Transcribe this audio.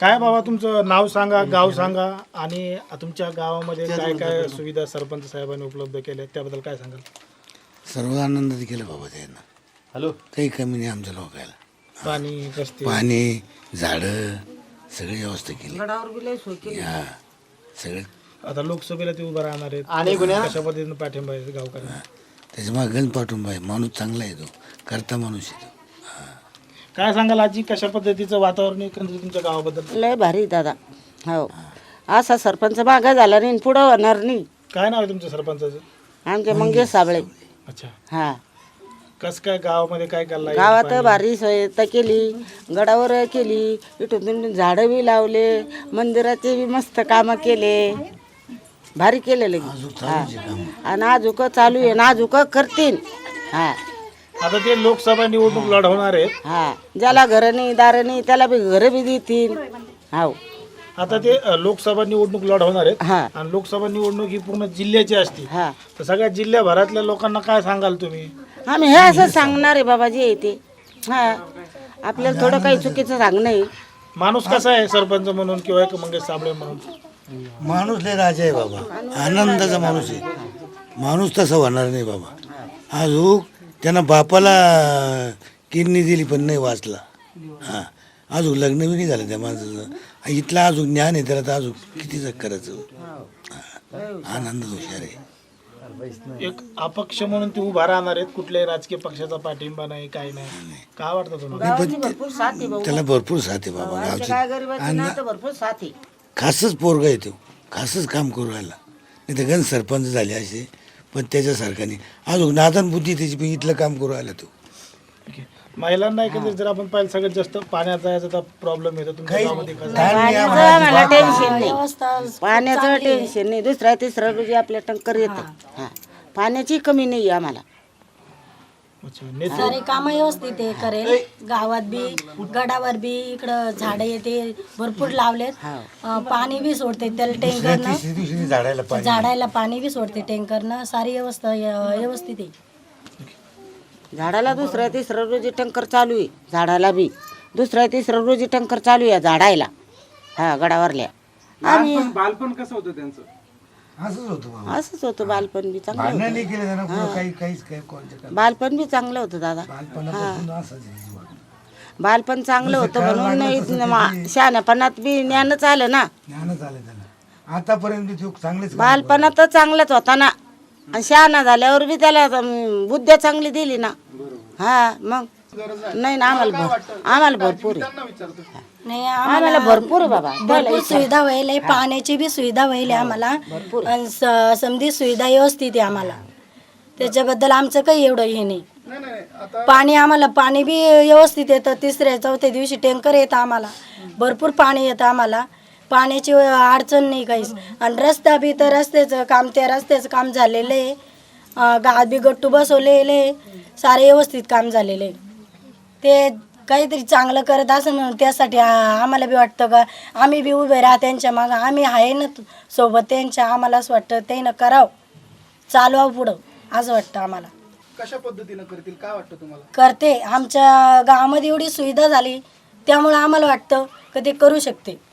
काय बाबा तुमचं नाव सांगा गाव सांगा आणि तुमच्या गावामध्ये काय काय सुविधा सरपंच साहेबांनी उपलब्ध केल्या त्याबद्दल काय सांगाल? सर्व आनंदात केलं बाबा त्यांना. हॅलो? काही कमी नाही आमच्या लोकायला. पाणी रस्ते. पाणी झाडं सगळी व्यवस्था केली. हा सगळे. आता लोकसभेला ते उभं राहणार आहेत. आणि कशा पद्धतीने पाठिंबा आहे गावकऱ्यांना? त्याच्यामुळे गण पाठिंबा आहे. माणूस चांगला आहे तो. करता माणूस आहे तो. काय सांगाल आजी कशा पद्धतीचं वातावरण आहे एकंदरीत तुमच्या गावाबद्दल? लय भारी दादा. हो. असा सरपंच मागा झाला नाही पुढं होणार नाही. काय नाव आहे तुमच्या सरपंचाचं? आमचे मंगेश साबळे. अच्छा. हा. कस काय गावामध्ये काय चाललंय गावात भारी सोय तर केली. गडावर केली. इथून तिथून झाडं बी लावले. मंदिराचे बी मस्त कामं केले. भारी केले लगे हा. आणि आजूक चालू आहे ना आजूक करतील हा. आता ते लोकसभा निवडणूक लढवणार आहेत. हा. ज्याला घर नाही दार नाही त्याला बी घर बी देतील. हो आता ते अ, लोकसभा निवडणूक लढवणार आहेत. हा. आणि लोकसभा निवडणूक ही पूर्ण जिल्ह्याची असते. हा. तर सगळ्या जिल्ह्याभरातल्या लोकांना काय सांगाल तुम्ही? आम्ही हे असं सांगणार आहे बाबा जे येते हा. आपल्याला थोडं काही चुकीचं सांगणं आहे. माणूस कसा आहे सरपंच म्हणून किंवा एक मंगेश साबळे म्हणून? माणूस लय राजा आहे बाबा. आनंदाचा माणूस आहे. माणूस तसा होणार नाही बाबा. अजून त्यानं बापाला किडनी दिली पण नाही वाचला. हां. अजून लग्न बी नाही झालं त्या माणसाचं. इथला अजून ज्ञान आहे त्याला तर अजून किती करायचं. हा. आनंद हुशार आहे. एक अपक्ष म्हणून ते उभा राहणार आहेत कुठल्याही राजकीय पक्षाचा पाठिंबा नाही काही नाही. काय वाटतं तुम्हाला? त्याला भरपूर साथ आहे बाबा गावची काय भरपूर साथ आहे. खासच पोरगा येतो खासच काम करू राहिला. नाही तर गण सरपंच झाले असे. पण त्याच्यासारखा नाही. अजून नादन बुद्धी त्याची पण इथलं काम करू राहिला तो. महिलांना एकंदरीत जर आपण पाहिलं सगळ्यात जास्त पाण्याचा याचा प्रॉब्लेम येतो. तुमच्या गावामध्ये? पाण्याचं टेन्शन नाही. पाण्याचं टेन्शन नाही. दुसऱ्या तिसऱ्या रोजी आपल्या टंकर येतं. हा. पाण्याची कमी नाही आहे आम्हाला. अच्छा नेते. सारे काम व्यवस्थित आहे करेल. गावात बी गडावर बी इकडं झाडं येते भरपूर लावलेत. अं, पाणी बी सोडते त्याला टँकरनं. तिसऱ्या दिवशी झाडायला पाणी. झाडायला पाणी बी सोडते टँकरनं. सारी व्यवस्था अं, व्यवस्थित आहे. झाडाला दुसऱ्या तिसऱ्या रोजी टंकर चालू आहे झाडाला बी. दुसऱ्या तिसऱ्या रोजी टंकर चालू आहे झाडायला. हा गडावरल्या. आम्ही बालपण कसं होतं त्यांचं? असंच होतं बाबा. असंच होतं बालपण बी चांगलं भांडणं होतं. नाही केलं त्यानं कुठं काही काहीच काही कोणत्या काम बालपण बी चांगलं होतं दादा. बालपणापासून असंच आहे जीवन. बालपण चांगलं होतं म्हणून नाही शहाण्यापणात बी ज्ञानच आलं ना. ज्ञानच आलं त्याला. आतापर्यंत बी तो चांगलेच बालपणात तर चांगलाच होता ना. आणि शहाणा झाल्यावर बी त्याला अं, बुद्ध्या चांगली दिली ना. हा मग? नाही. ना आम्हाला भर- आम्हाला भरपूर आहे. नाही आम्हाला भरपूर आहे बाबा. भरपूर सुविधा व्हायला आहे. पाण्याची बी सुविधा व्हायला आहे आम्हाला. आणि स- समधी सुविधा व्यवस्थित आहे आम्हाला. त्याच्याबद्दल आमचं काही एवढं हे नाही. पाणी आम्हाला पाणी बी व्यवस्थित येतं. तिसऱ्या चौथ्या दिवशी टँकर येतं आम्हाला. भरपूर पाणी येतं आम्हाला. पाण्याची अडचण नाही काहीच. आणि रस्ता बी तर रस्त्याचं काम त्या रस्त्याचं काम झालेलं आहे. अं, गावात बी गट्टू बसवलेले आहे. सारे व्यवस्थित काम झालेले आहे. ते काहीतरी चांगलं करत असं म्हणून त्यासाठी आम्हाला बी वाटतं का आम्ही बी उभे राहा त्यांच्या मागं. आम्ही आहे ना त- सोबत त्यांच्या आम्हाला असं वाटतं त्यानं करावं. चालवावं पुढं असं वाटतं आम्हाला. कशा पद्धतीनं करतील? काय वाटतं तुम्हाला? करते. आमच्या गावामध्ये एवढी सुविधा झाली त्यामुळं आम्हाला वाटतं का ते करू शकते.